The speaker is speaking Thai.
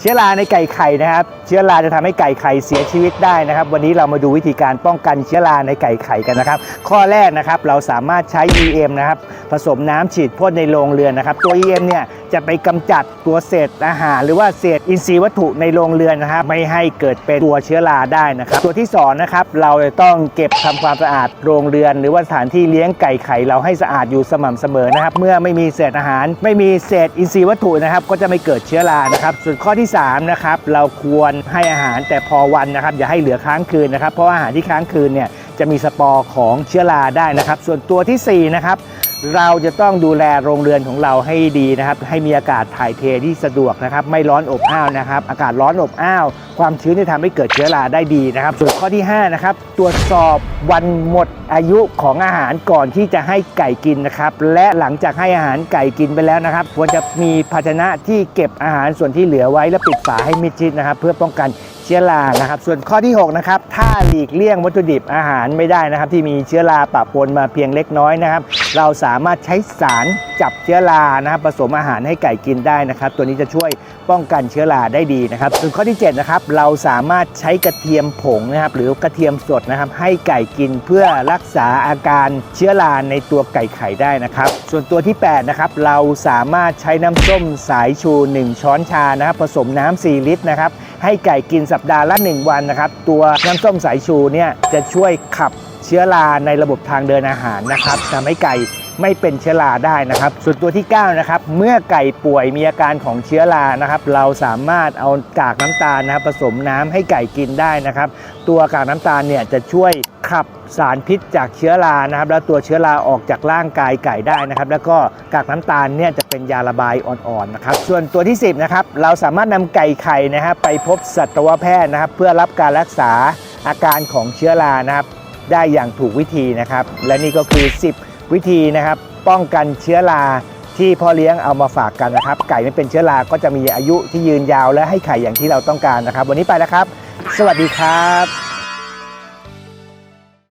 เชื้อราในไก่ไข่นะครับ เชื้อราจะทำให้ไก่ไข่เสียชีวิตได้นะครับ วันนี้เรามาดูวิธีการป้องกันเชื้อราในไก่ไข่กันนะครับ ข้อแรกนะครับเราสามารถใช้ EM นะครับผสมน้ำฉีดพ่นในโรงเรือนนะครับ ตัว EM เนี่ยจะไปกำจัดตัวเศษอาหาร หรือว่าเศษอินทรีย์วัตถุในโรงเรือนนะครับ ไม่ให้เกิดเป็นตัวเชื้อราได้นะครับ ตัวที่สองนะครับเราจะต้องเก็บทำความสะอาดโรงเรือน หรือว่าสถานที่เลี้ยงไก่ไข่เราให้สะอาดอยู่สม่ำเสมอนะครับ เมื่อไม่มีเศษอาหาร ไม่มีเศษอินทรีย์วัตถุนะครับ ก็จะไม่เกิดเชื้อรานะครับ ส่วนข้อที่สามนะครับเราควรให้อาหารแต่พอวันนะครับ อย่าให้เหลือค้างคืนนะครับ เพราะว่าอาหารที่ค้างคืนเนี่ยจะมีสปอร์ของเชื้อราได้นะครับ ส่วนตัวที่สี่นะครับ เราจะต้องดูแลโรงเรือนของเราให้ดีนะครับ ให้มีอากาศถ่ายเทที่สะดวกนะครับ ไม่ร้อนอบอ้าวนะครับ อากาศร้อนอบอ้าว ความชื้นจะทำให้เกิดเชื้อราได้ดีนะครับ ส่วนข้อที่5นะครับตรวจสอบวันหมดอายุของอาหารก่อนที่จะให้ไก่กินนะครับ และหลังจากให้อาหารไก่กินไปแล้วนะครับ ควรจะมีภาชนะที่เก็บอาหารส่วนที่เหลือไว้และปิดฝาให้มิดชิดนะครับ เพื่อป้องกันเชื้อรานะครับ ส่วนข้อที่ 6 นะครับ ถ้าหลีกเลี่ยงวัตถุดิบอาหารไม่ได้นะครับ ที่มีเชื้อราปะปนมาเพียงเล็กน้อยนะครับเราสามารถใช้สารจับเชื้อรานะครับผสมอาหารให้ไก่กินได้นะครับ ตัวนี้จะช่วยป้องกันเชื้อราได้ดีนะครับส่วนข้อที่7นะครับเราสามารถใช้กระเทียมผงนะครับหรือกระเทียมสดนะครับให้ไก่กินเพื่อรักษาอาการเชื้อราในตัวไก่ไข่ได้นะครับส่วนตัวที่8นะครับเราสามารถใช้น้ำส้มสายชู 1 ช้อนชานะครับผสมน้ำ4ลิตรนะครับให้ไก่กินสัปดาห์ละ 1 วันนะครับตัวน้ำส้มสายชูเนี่ยจะช่วยขับ เชื้อราในระบบทางเดินอาหารนะครับทำให้ไก่ไม่เป็นเชื้อราได้นะครับ ส่วนตัวที่ 9 นะครับ เมื่อไก่ป่วยมีอาการของเชื้อรานะครับ เราสามารถเอากากน้ำตาลนะครับผสมน้ำให้ไก่กินได้นะครับ ตัวกากน้ำตาลเนี่ยจะช่วยขับสารพิษจากเชื้อรานะครับ แล้วตัวเชื้อราออกจากร่างกายไก่ได้นะครับ แล้วก็กากน้ำตาลเนี่ยจะเป็นยาระบายอ่อนๆนะครับ ส่วนตัวที่ 10 นะครับ เราสามารถนำไก่ไข่นะครับไปพบสัตวแพทย์นะครับ เพื่อรับการรักษาอาการของเชื้อรานะครับ ได้อย่างถูกวิธีนะครับ และนี่ก็คือ 10 วิธีนะครับ ป้องกันเชื้อราที่พ่อเลี้ยงเอามาฝากกันนะครับ ไก่ไม่เป็นเชื้อราก็จะมีอายุที่ยืนยาวและให้ไข่อย่างที่เราต้องการนะครับ วันนี้ไปแล้วครับ สวัสดีครับ